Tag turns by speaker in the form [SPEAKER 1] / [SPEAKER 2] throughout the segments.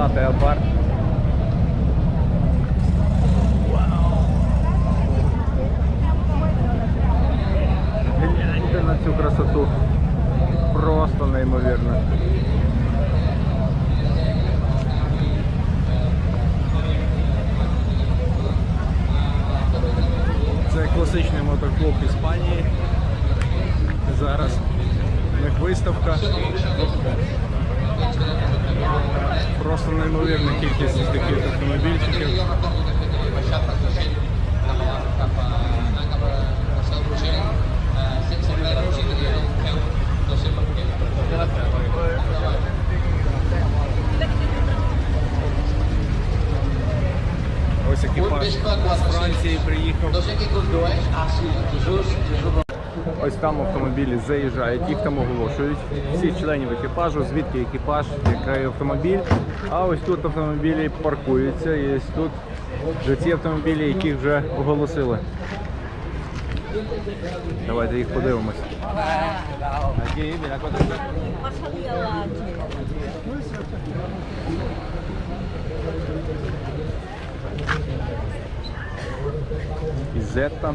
[SPEAKER 1] Fiat Abarth. Гляньте на цю красоту. Просто неймовірно. Це класичний мотоклуб Іспанії. Зараз у них виставка. Просто неймовірна кількість таких автомобільчиків. Ось екіпаж з Франції приїхав. Ось там автомобілі заїжджають, їх там оголошують. Всіх членів екіпажу, звідки екіпаж, який автомобіль. А ось тут автомобілі паркуються. І ось тут вже ці автомобілі, яких вже оголосили. Давайте їх подивимось. І Zeta.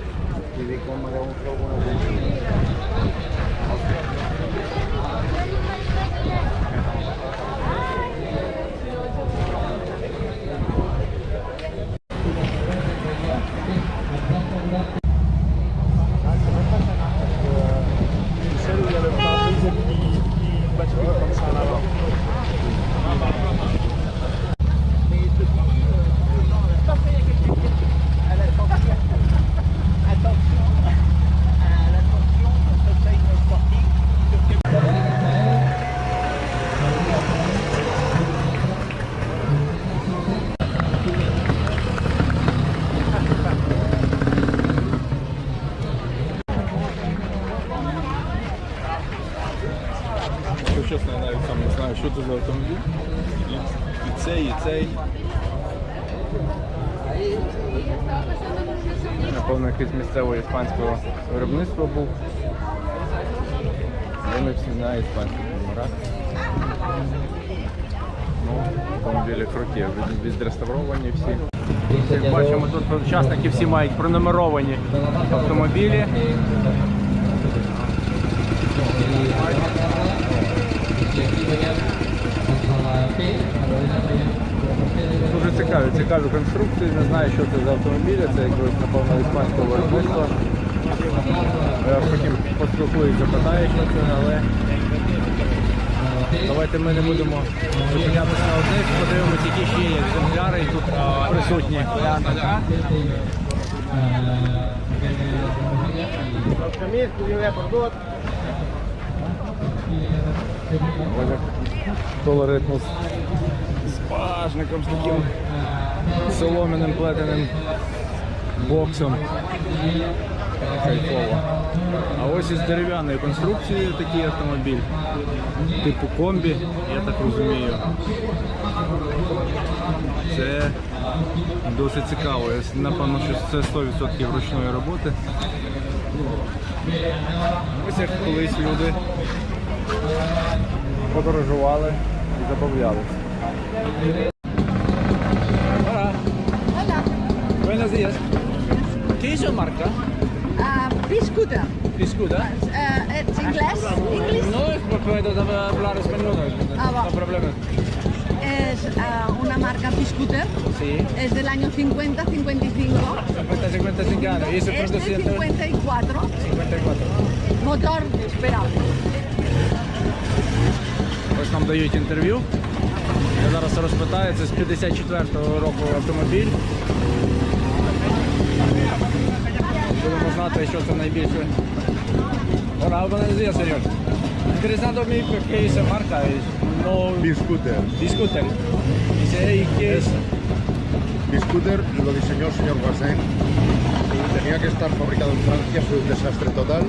[SPEAKER 1] y de cómo le un за автомобіль. І, і цей, і цей. Напевно, якесь місцеве іспанського виробництва був. Вони всі знають іспанські номера. Ну, автомобілі круті, відреставровані всі. Як бачимо, тут учасники всі мають пронумеровані автомобілі. Дуже цікаві, цікаві конструкції. Не знаю, що це за автомобілі, це якогось, напевно, іспанського виробництва. Я потім поспілкуюсь, запитаю, що це, але давайте ми не будемо зупинятися на одних, подивимося, які ще є екземпляри тут присутні. Толеритmus з багажником, з таким солом'яним плетеним боксом. Кайфово. А ось із дерев'яною конструкцією такий автомобіль. Типу комбі, я так розумію. Це досить цікаво. Напевно, що це 100% ручної роботи. Ось як колись люди подорожували і забавлялися. Hola.
[SPEAKER 2] Hola,
[SPEAKER 1] Buenos días. ¿Qué es su marca?
[SPEAKER 2] uh, Piscuta.
[SPEAKER 1] Piscuda.
[SPEAKER 2] Uh, it's English. English
[SPEAKER 1] No, es por puedo hablar español, no,
[SPEAKER 2] Ah, va.
[SPEAKER 1] no problema.
[SPEAKER 2] es uh, una marca Piscuter.
[SPEAKER 1] Sí.
[SPEAKER 2] Es del año 50-55.
[SPEAKER 1] 50-55 años. ¿Y eso
[SPEAKER 2] Este
[SPEAKER 1] produciendo?
[SPEAKER 2] 54.
[SPEAKER 1] 54.
[SPEAKER 2] Motor, espera.
[SPEAKER 1] Ось нам дають інтерв'ю. Я зараз розпитаю, це з 54-го року автомобіль. Будемо знати, що це найбільше. Días, señor. Interesado a porque esa marca es no
[SPEAKER 3] Biscooter.
[SPEAKER 1] discuten. Dice, ¿y qué es?
[SPEAKER 3] Biscooter lo diseñó el señor Guasén. Tenía que estar fabricado en Francia, fue un desastre total.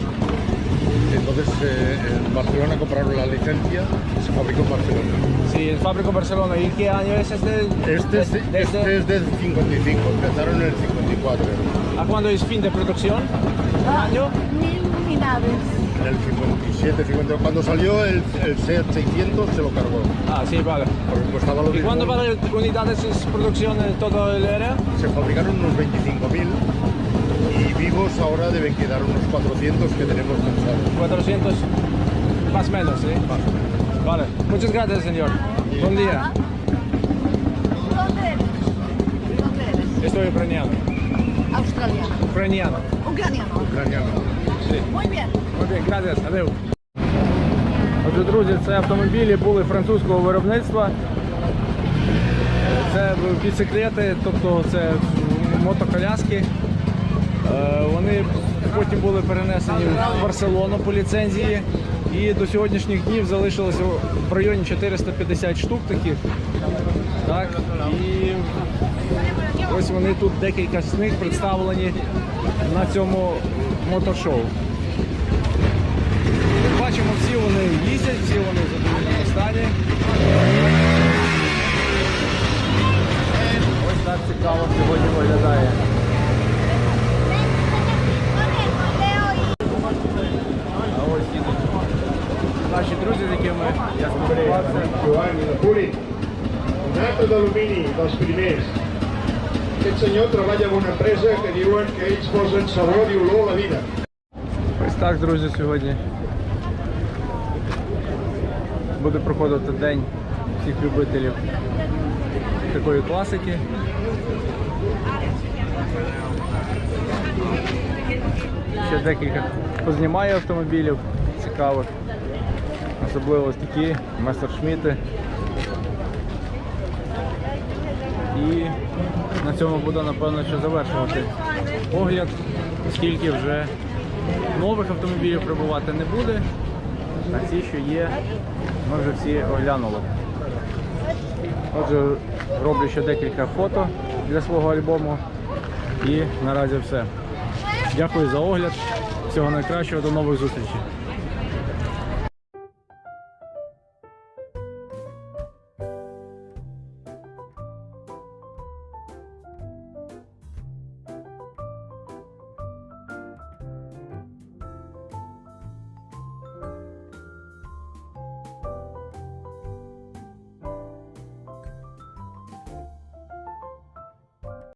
[SPEAKER 3] Entonces eh, en Barcelona compraron la licencia, se fabricó en Barcelona.
[SPEAKER 1] Sí, el fábrico Barcelona. ¿Y qué año es este?
[SPEAKER 3] Este es, de-
[SPEAKER 1] Desde-
[SPEAKER 3] este es del 55, empezaron en el 54.
[SPEAKER 1] ¿A cuándo es fin de producción? ¿Un año?
[SPEAKER 2] Mil unidades.
[SPEAKER 3] En el 57, 50. Cuando salió el, el Seat 600 se lo cargó.
[SPEAKER 1] Ah, sí, vale.
[SPEAKER 3] Porque costaba lo
[SPEAKER 1] ¿Y
[SPEAKER 3] mismo.
[SPEAKER 1] cuándo vale unidades es producción en todo el área?
[SPEAKER 3] Se fabricaron unos 25.000 y vivos ahora deben quedar unos 400 que tenemos pensados.
[SPEAKER 1] 400 más o menos, ¿sí? Vale, muchas gracias, señor. Buen día.
[SPEAKER 2] ¿Dónde eres? ¿Dónde eres?
[SPEAKER 1] Estoy ucraniano.
[SPEAKER 2] Australiano.
[SPEAKER 1] Ucraniano.
[SPEAKER 2] Ucraniano.
[SPEAKER 3] Ucraniano.
[SPEAKER 2] Muy bien.
[SPEAKER 1] Окей, gracias. Адeu. Отже, друзі, це автомобілі були французького виробництва. Це біциклети, тобто це мотоколяски. Е, Вони потім були перенесені в Барселону по ліцензії. І до сьогоднішніх днів залишилося в районі 450 штук таких. Так? І ось вони тут декілька з них представлені на цьому мотошоу. Наші друзі, з якими я спілкувався.
[SPEAKER 4] Nato primers. Aquest senyor treballa en una empresa que diuen que ells posen sabor i olor a la vida.
[SPEAKER 1] Ось так, друзі, сьогодні буде проходити день всіх любителів такої класики. Ще декілька познімаю автомобілів цікавих. Особливо такі местершміти. І на цьому буду напевно що завершувати огляд, оскільки вже нових автомобілів прибувати не буде. А ці, що є, ми вже всі оглянули. Отже, роблю ще декілька фото для свого альбому. І наразі все. Дякую за огляд. Всього найкращого, до нових зустрічей.